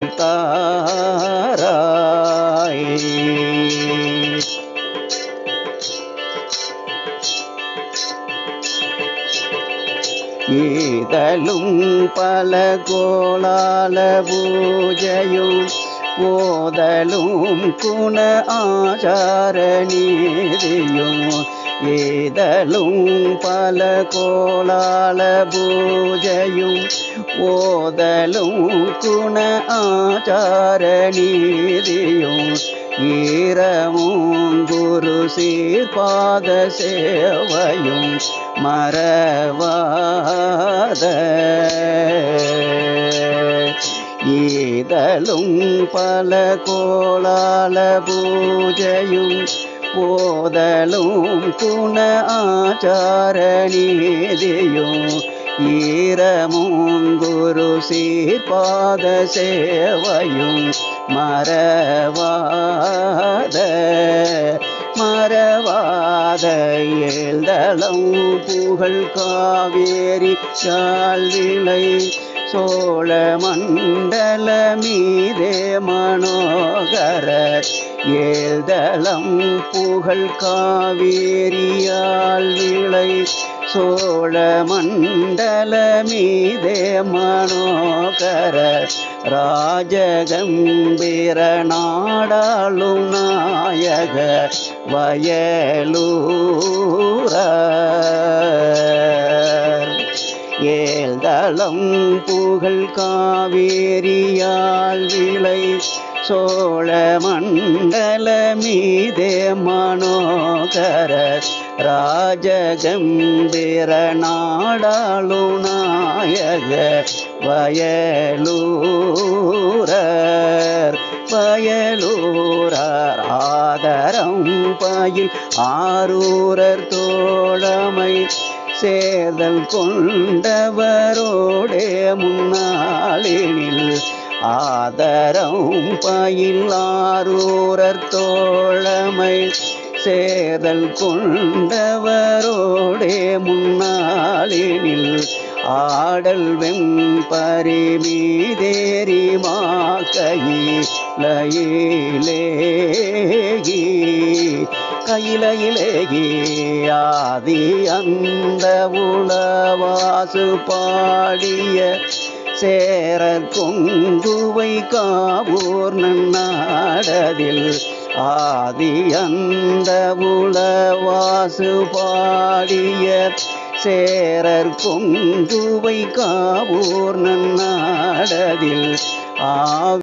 தாராய். ஈதலும் பல கோளால பூஜையும் ஓதலும் குண ஆச்சார நீதியும் ஏதலும் பல கோலால பூஜையும் ஓதலும் குண ஆச்சார நீதியும் ஈரமும் குரு சீர்பாத சேவையும் மறவாத. ஈதலும் பல கோலால பூஜையும் போதலும் குண ஆச்சார நீதியும் ஈரமும் குரு சீர்பாத சேவையும் மறவாத மறவாத எழுதலம் புகழ் காவேரி சால்விலை சோழ மண்டல மீதே மனோகர ஏழ்தளம் புகழ் காவேரியால் விளை சோழ மண்டல மீதே மனோகர ராஜகம்பீர நாடாளும் நாயக வயலூர. ஏழ்தளம் புகழ் காவேரியால் விளை சோழ மண்டல மீதே மனோகர ராஜகம்பீர நாடாளு நாயக வயலூரர். வயலூரர் ஆதரம் பயில் ஆரூரர் தோழமை சேதல் கொண்டவரோடே முன்னாளினில் ஆதரம் பயில் தோழமை. சேதல் கொண்டவரோடே முன்னாளினில் ஆடல் வெம்பரிமீதேரி மாக்கையிலேகி கையிலையிலேகி ஆதி அந்த உளவாசு பாடிய சேரர் கொங்குவை காவூர் நன்னாடதில் ஆதி அந்த உளவாசு பாடிய சேரர் கொங்குவை காவூர் நன்னாடதில் ஆ